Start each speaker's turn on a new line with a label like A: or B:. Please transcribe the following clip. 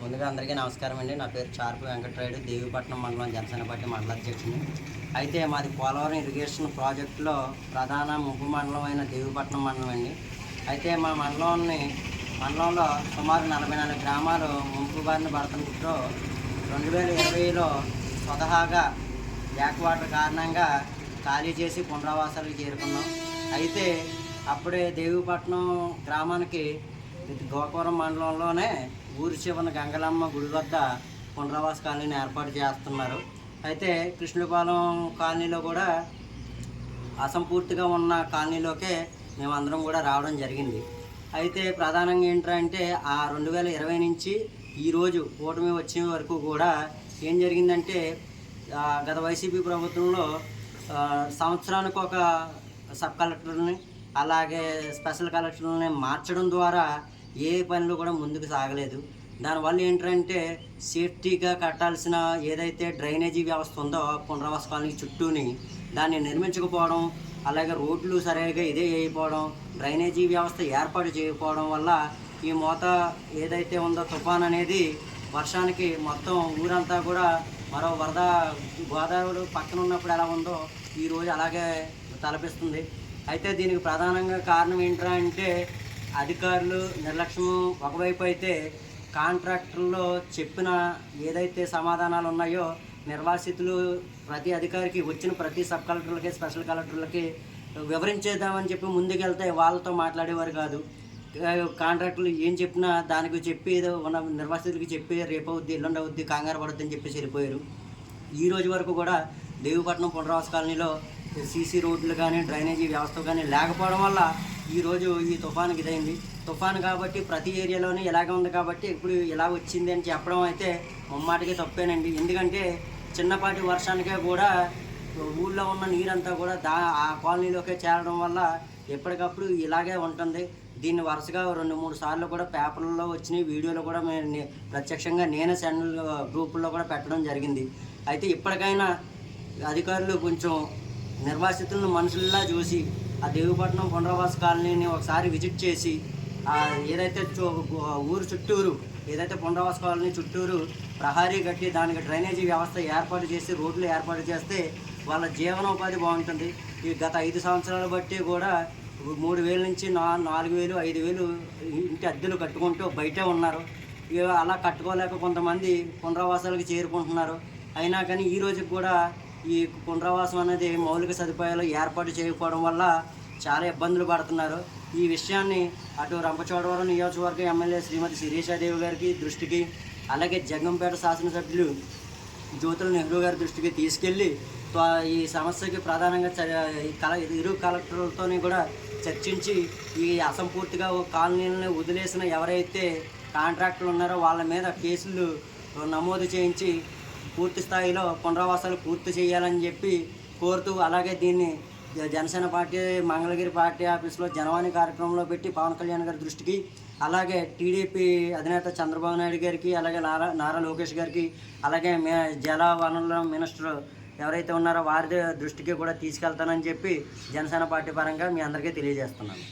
A: ముందుగా అందరికీ నమస్కారం అండి. నా పేరు చార్పు వెంకటరాయుడు దేవిపట్నం మండలం జనసేన పార్టీ మండల అధ్యక్షుని. అయితే మాది పోలవరం ఇరిగేషన్ ప్రాజెక్టులో ప్రధాన ముంపు మండలం అయిన దేవిపట్నం మండలం అండి. అయితే మా మండలంని మండలంలో సుమారు నలభై నాలుగు గ్రామాలు ముంపు బారిన పడుతుంటో రెండు వేల ఇరవైలో స్వతహాగా బ్యాక్ వాటర్ కారణంగా ఖాళీ చేసి పునరావాసాలకు చేరుకున్నాం. అయితే అప్పుడే దేవిపట్నం గ్రామానికి ఇది గోకవరం మండలంలోనే ఊరి చివరన గంగలమ్మ గుడి వద్ద పునరావాస కాలనీని ఏర్పాటు చేస్తున్నారు. అయితే కృష్ణపాలెం కాలనీలో కూడా అసంపూర్తిగా ఉన్న కాలనీలోకే మేమందరం కూడా రావడం జరిగింది. అయితే ప్రధానంగా ఏంటంటే ఆ రెండు వేల ఇరవై నుంచి ఈరోజు ఓటమి వచ్చే వరకు కూడా ఏం జరిగిందంటే గత వైసీపీ ప్రభుత్వంలో సంవత్సరానికి ఒక సబ్ కలెక్టర్ని అలాగే స్పెషల్ కలెక్టర్ని మార్చడం ద్వారా ఏ పనులు కూడా ముందుకు సాగలేదు. దానివల్ల ఏంటంటే సేఫ్టీగా కట్టాల్సిన ఏదైతే డ్రైనేజీ వ్యవస్థ ఉందో పునరావాస కాలనీ చుట్టూని దాన్ని నిర్మించకపోవడం అలాగే రోడ్లు సరిగా ఇదే చేయకపోవడం డ్రైనేజీ వ్యవస్థ ఏర్పాటు చేయకపోవడం వల్ల ఈ మూత ఏదైతే ఉందో తుఫాన్ అనేది వర్షానికి మొత్తం ఊరంతా కూడా మరో వరద గోదావరి పక్కన ఉన్నప్పుడు ఎలా ఉందో ఈరోజు అలాగే తలపిస్తుంది. అయితే దీనికి ప్రధానంగా కారణం ఏంటంటే అధికారులు నిర్లక్ష్యం ఒకవైపు అయితే కాంట్రాక్టర్లో చెప్పిన ఏదైతే సమాధానాలు ఉన్నాయో నిర్వాసితులు ప్రతి అధికారికి వచ్చిన ప్రతి సబ్ కలెక్టర్లకి స్పెషల్ కలెక్టర్లకి వివరించేద్దామని చెప్పి ముందుకెళ్తే వాళ్ళతో మాట్లాడేవారు కాదు. కాంట్రాక్టర్లు కాంట్రాక్టులు ఏం చెప్పినా దానికి చెప్పి ఏదో ఉన్న నిర్వాసితులకి చెప్పి రేపు అవుద్ది ఎల్లుండి అవుద్ది కంగారు పడుద్ది అని చెప్పేసి వెళ్ళిపోయారు. ఈ రోజు వరకు కూడా దేవిపట్నం పునరావాస కాలనీలో సీసీ రోడ్లు కానీ డ్రైనేజీ వ్యవస్థ కానీ లేకపోవడం వల్ల ఈరోజు ఈ తుఫాను ఇదైంది. తుఫాను కాబట్టి ప్రతి ఏరియాలోనే ఇలాగే ఉంది కాబట్టి ఇప్పుడు ఇలా వచ్చింది అని చెప్పడం అయితే ముమ్మాటికి తప్పేనండి. ఎందుకంటే చిన్నపాటి వర్షానికే కూడా ఊళ్ళో ఉన్న నీరంతా కూడా దా ఆ కాలనీలోకే చేరడం వల్ల ఎప్పటికప్పుడు ఇలాగే ఉంటుంది. దీన్ని వరుసగా రెండు మూడు సార్లు కూడా పేపర్లలో వచ్చినాయి. వీడియోలో కూడా మేము ప్రత్యక్షంగా నేనే ఛానల్ గ్రూపుల్లో కూడా పెట్టడం జరిగింది. అయితే ఇప్పటికైనా అధికారులు కొంచెం నిర్వాసితులను మనుషుల్లా చూసి ఆ దేవిపట్నం పునరావాస కాలనీని ఒకసారి విజిట్ చేసి ఏదైతే ఊరు చుట్టూరు ఏదైతే పునరావాస కాలనీ చుట్టూరు ప్రహారీ కట్టి దానికి డ్రైనేజీ వ్యవస్థ ఏర్పాటు చేసి రోడ్లు ఏర్పాటు చేస్తే వాళ్ళ జీవనోపాధి బాగుంటుంది. ఈ గత ఐదు సంవత్సరాల బట్టి కూడా మూడు వేల నుంచి నా నాలుగు వేలు ఐదు వేలు ఇంటి అద్దెలు కట్టుకుంటూ బయటే ఉన్నారు. అలా కట్టుకోలేక కొంతమంది పునరావాసాలకు చేరుకుంటున్నారు. అయినా కానీ ఈ రోజుకి కూడా ఈ పునరావాసం అనేది మౌలిక సదుపాయాలు ఏర్పాటు చేయకపోవడం వల్ల చాలా ఇబ్బందులు పడుతున్నారు. ఈ విషయాన్ని అటు రంపచోడవరం నియోజకవర్గ ఎమ్మెల్యే శ్రీమతి శిరీషాదేవి గారికి దృష్టికి అలాగే జగంపేట శాసనసభ్యులు జ్యోతుల నెహ్రూ గారి దృష్టికి తీసుకెళ్ళి ఈ సమస్యకి ప్రధానంగా చ- ఈ కల ఇరు కలెక్టర్లతోని కూడా చర్చించి ఈ అసంపూర్తిగా కాలనీలను వదిలేసిన ఎవరైతే కాంట్రాక్టులు ఉన్నారో వాళ్ళ మీద కేసులు నమోదు చేయించి పూర్తి స్థాయిలో పునరావాసాలు పూర్తి చేయాలని చెప్పి కోరుతూ అలాగే దీన్ని జనసేన పార్టీ మంగళగిరి పార్టీ ఆఫీస్లో జనవాణి కార్యక్రమంలో పెట్టి పవన్ కళ్యాణ్ గారి దృష్టికి అలాగే టీడీపీ అధినేత చంద్రబాబు నాయుడు గారికి అలాగే నారా నారా లోకేష్ గారికి అలాగే మే జల వనరుల మినిస్టర్ ఎవరైతే ఉన్నారో వారి దృష్టికి కూడా తీసుకెళ్తానని చెప్పి జనసేన పార్టీ పరంగా మీ అందరికీ తెలియజేస్తున్నాను.